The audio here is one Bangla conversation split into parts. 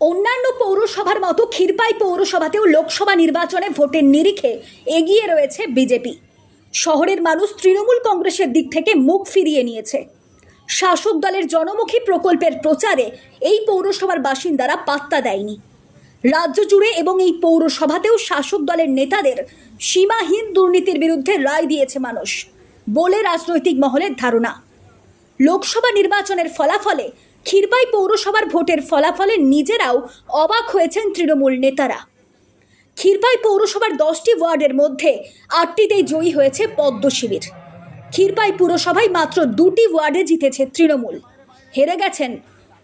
অন্যান্য পৌরসভার মতো ক্ষীরপাই পৌরসভাতেও লোকসভা নির্বাচনে ভোটের নিরিখে এগিয়ে রয়েছে বিজেপি। শহরের মানুষ তৃণমূল কংগ্রেসের দিক থেকে মুখ ফিরিয়ে নিয়েছে। শাসক দলের জনমুখী প্রকল্পের প্রচারে এই পৌরসভার বাসিন্দারা পাত্তা দেয়নি। রাজ্য জুড়ে এবং এই পৌরসভাতেও শাসক দলের নেতাদের সীমাহীন দুর্নীতির বিরুদ্ধে রায় দিয়েছে মানুষ, বলে রাজনৈতিক মহলের ধারণা। লোকসভা নির্বাচনের ফলাফলে ক্ষীরপাই পৌরসভার ভোটের ফলাফলে নিজেরাও অবাক হয়েছেন তৃণমূল নেতারা। ক্ষীরপাই পৌরসভার দশটি ওয়ার্ডের মধ্যে আটটিতেই জয়ী হয়েছে পদ্ম শিবির। ক্ষীরপাই পুরসভায় মাত্র দুটি ওয়ার্ডে জিতেছে তৃণমূল। হেরে গেছেন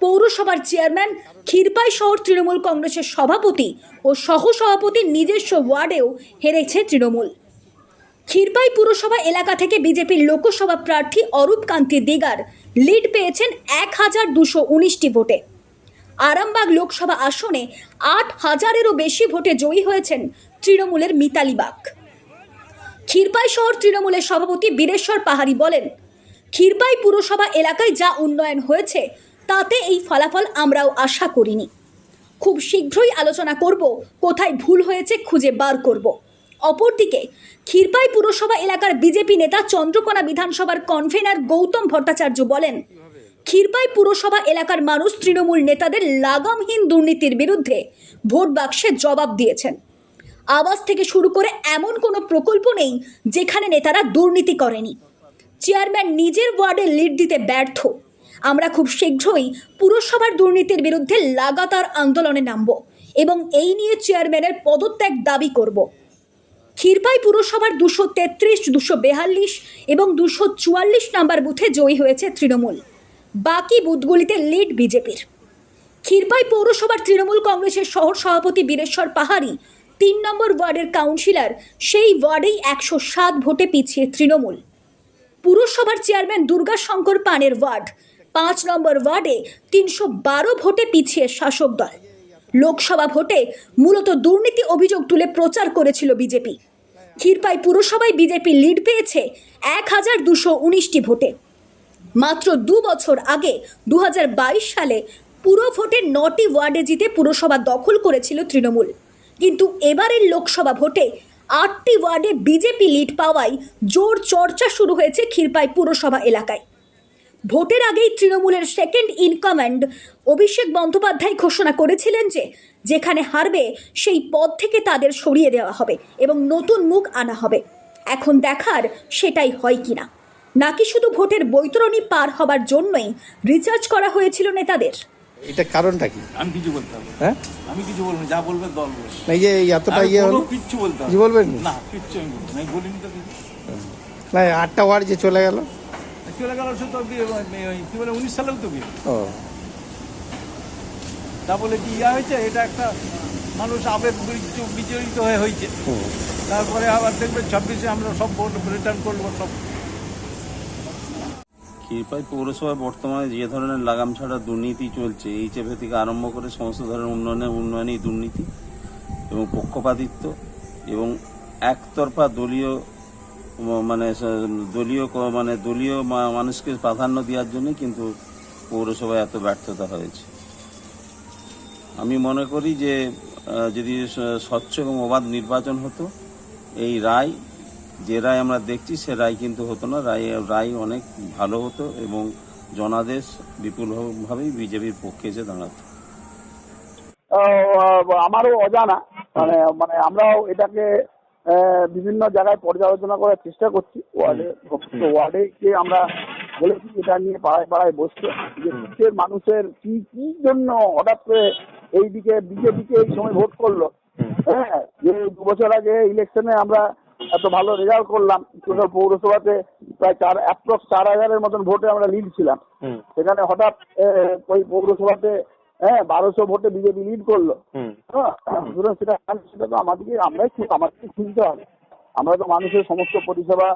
পৌরসভার চেয়ারম্যান ক্ষীরপাই শহর তৃণমূল কংগ্রেসের সভাপতি ও সহসভাপতির নিজস্ব ওয়ার্ডেও হেরেছে তৃণমূল। ক্ষীরপাই পুরসভা এলাকা থেকে বিজেপির লোকসভা প্রার্থী অরূপ কান্তি দিগার লিড পেয়েছেন এক হাজার দুশো উনিশটি ভোটে। আরামবাগ লোকসভা আসনে আট হাজারেরও বেশি ভোটে জয়ী হয়েছেন তৃণমূলের মিতালি বাগ ক্ষীরপাই শহর তৃণমূলের সভাপতি বীরেশ্বর পাহাড়ি বলেন, ক্ষীরপাই পুরসভা এলাকায় যা উন্নয়ন হয়েছে, তাতে এই ফলাফল আমরাও আশা করিনি। খুব শীঘ্রই আলোচনা করব, কোথায় ভুল হয়েছে খুঁজে বার করব। অপরদিকে, ক্ষীরপাই পুরসভা এলাকার বিজেপি নেতা চন্দ্রকোনা বিধানসভার কনভেনার গৌতম ভট্টাচার্য বলেন, ক্ষীরপাই পুরসভা এলাকার মানুষ তৃণমূল নেতাদের লাগামহীন দুর্নীতির বিরুদ্ধে ভোট বাক্সে জবাব দিয়েছেন। আবাস থেকে শুরু করে এমন কোনো প্রকল্প নেই যেখানে নেতারা দুর্নীতি করেনি। চেয়ারম্যান নিজের ওয়ার্ডে লিড দিতে ব্যর্থ। আমরা খুব শীঘ্রই পুরসভার দুর্নীতির বিরুদ্ধে লাগাতার আন্দোলনে নামব এবং এই নিয়ে চেয়ারম্যানের পদত্যাগ দাবি করব। ক্ষীরপাই পুরসভার দুশো তেত্রিশ, দুশো বেয়াল্লিশ এবং দুশো চুয়াল্লিশ নাম্বার বুথে জয়ী হয়েছে তৃণমূল। বাকি বুথগুলিতে লিড বিজেপির। ক্ষীরপাই পৌরসভার তৃণমূল কংগ্রেসের শহর সভাপতি বীরেশ্বর পাহাড়ি তিন নম্বর ওয়ার্ডের কাউন্সিলর, সেই ওয়ার্ডেই একশো সাত ভোটে পিছিয়ে তৃণমূল। পুরসভার চেয়ারম্যান দুর্গাশঙ্কর পানের ওয়ার্ড, পাঁচ নম্বর ওয়ার্ডে তিনশো বারো ভোটে পিছিয়ে শাসক দল। লোকসভা ভোটে মূলত দুর্নীতি অভিযোগ তুলে প্রচার করেছিল বিজেপি। ক্ষীরপাই পুরসভায় বিজেপি লিড পেয়েছে এক হাজার দুশো উনিশটি ভোটে। মাত্র দু বছর আগে দু হাজার বাইশ সালে পুরো ভোটে নটি ওয়ার্ডে জিতে পুরসভা দখল করেছিল তৃণমূল। কিন্তু এবারের লোকসভা ভোটে আটটি ওয়ার্ডে বিজেপি লিড পাওয়ায় জোর চর্চা শুরু হয়েছে ক্ষীরপাই পুরসভা এলাকায়। ভোটের আগেই তৃণমূলের second in command Abhishek Bandyopadhyay ঘোষণা করেছিলেন যে যেখানে হারবে সেই পদ থেকে তাদের সরিয়ে দেওয়া হবে এবং নতুন মুখ আনা হবে। এখন দেখার সেটাই হয় কিনা। নাকি শুধু ভোটের বৈতরণী পার হবার জন্যই রিচার্জ করা হয়েছিল নেতাদের? এটা কারণটা কি? আমি কিছু বলতে হবে হ্যাঁ? আমি কিছু বলব যা বলবে দল বলবে। না, এই যে এতটা ইয়ে হলো কিচ্ছু বলতে হবে। বলবেন না? না কিচ্ছু আমি বলব না। বলিনি তো না আটটা ওয়ার্ড যে চলে গেল। চলে গেল তো কি ওই কি বলে উনিশ সালেও তো কি ও। তা বলে কি ইয়া হয়েছে? এটা একটা মানুষ আবেগ বিচ- বিচলিত হয়ে হয়েছে। তারপরে আবার দেখবে ছাব্বিশে আমরা সব ভোট রিটার্ন করব সব। ক্ষীরপাই পৌরসভায় বর্তমানে যে ধরনের লাগাম ছাড়া দুর্নীতি চলছে এইচএফ থেকে আরম্ভ করে সমস্ত ধরনের উন্নয়নে উন্নয়নেই দুর্নীতি এবং পক্ষপাতিত্ব এবং একতরফা দলীয় মানে দলীয় মানে দলীয় মানুষকে প্রাধান্য দেওয়ার জন্য কিন্তু পৌরসভায় এত ব্যর্থতা হয়েছে। আমি মনে করি যে যদি স্বচ্ছ এবং অবাধ নির্বাচন হতো, এই রায়, যে রায় আমরা দেখছি সে রায় কিন্তু হতো না। রায় রায় অনেক ভালো হতো এবং জনাদেশ বিপুলভাবেই বিজেপির পক্ষে এসে দাঁড়াতো। আমারও অজানা। মানে মানে আমরাও এটাকে বিভিন্ন জায়গায় পর্যালোচনা করার চেষ্টা করছি। ওয়ার্ডে ওয়ার্ডে গিয়ে আমরা বলেছি এটা নিয়ে পাড়ায় পাড়ায় বসছে যে দেশের মানুষের কি কি জন্য হঠাৎ করে এইদিকে বিজেপিকে এই সময় ভোট করল? হ্যাঁ যে দু বছর আগে ইলেকশনে আমরা এত ভালো রেজাল্ট করলাম। পৌরসভাতে প্রায় চার অ্যাপ্রক্স চার হাজারের মতন ভোটে আমরা লিড ছিলাম। সেখানে হঠাৎ ওই পৌরসভাতে হ্যাঁ বারোশো ভোটে বিজেপি লিড করল। হ্যাঁ, সুতরাং সেটা সেটা তো আমাদেরকে আমরাই আমাদেরকে খুঁজতে হবে। আমরা তো মানুষের সমস্ত পরিষেবা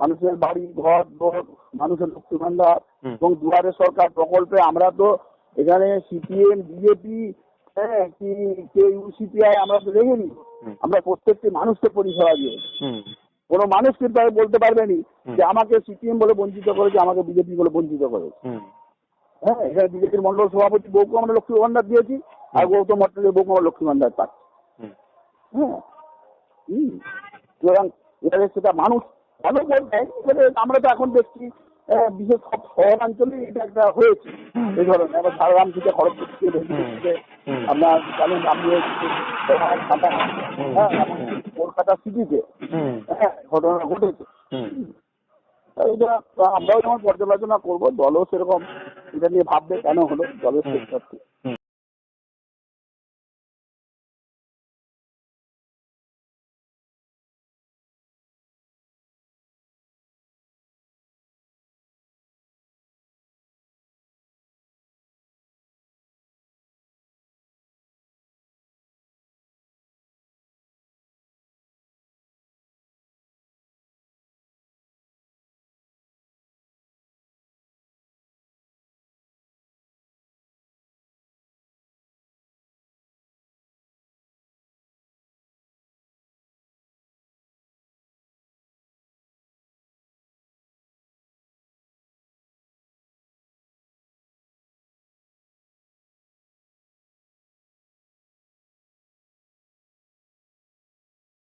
মানুষের বাড়ি ঘর দোর মানুষের লক্ষ্মী ভান্ডার এবং দুয়ারে সরকার প্রকল্পে আমরা তো এখানে সিপিএম বিজেপি হ্যাঁ কি কে ইউসিপিআই আমরা তো দেখিনি। আমরা প্রত্যেকটি মানুষকে পরিষেবা দিয়ে কোনো মানুষ কিন্তু বলতে পারবেনি যে আমাকে সিপিএম বলে বঞ্চিত করেছে আমাকে বিজেপি বলে বঞ্চিত করেছে। হ্যাঁ এখানে বিজেপির মন্ডল সভাপতি বউকে আমরা লক্ষ্মী ভান্ডার দিয়েছি আর গৌতম ভট্টাচার্য বৌমা লক্ষ্মী ভান্ডার পাচ্ছে। হ্যাঁ হুম। সুতরাং এবারে সেটা মানুষ বলবে এবারে আমরা তো এখন দেখছি বিশেষ সব শহরাঞ্চলে এটা একটা হয়েছে এই ধরনের। আবার ঝাড়গ্রাম থেকে খড়গপুর থেকে আপনার জানেন আপনি হ্যাঁ কলকাতা সিটিতে। হ্যাঁ ঘটনা ঘটেছে। হুম। এটা আমরাও যেমন পর্যালোচনা করব দলও সেরকম এটা নিয়ে ভাববে কেন হলো জলের সেক্টর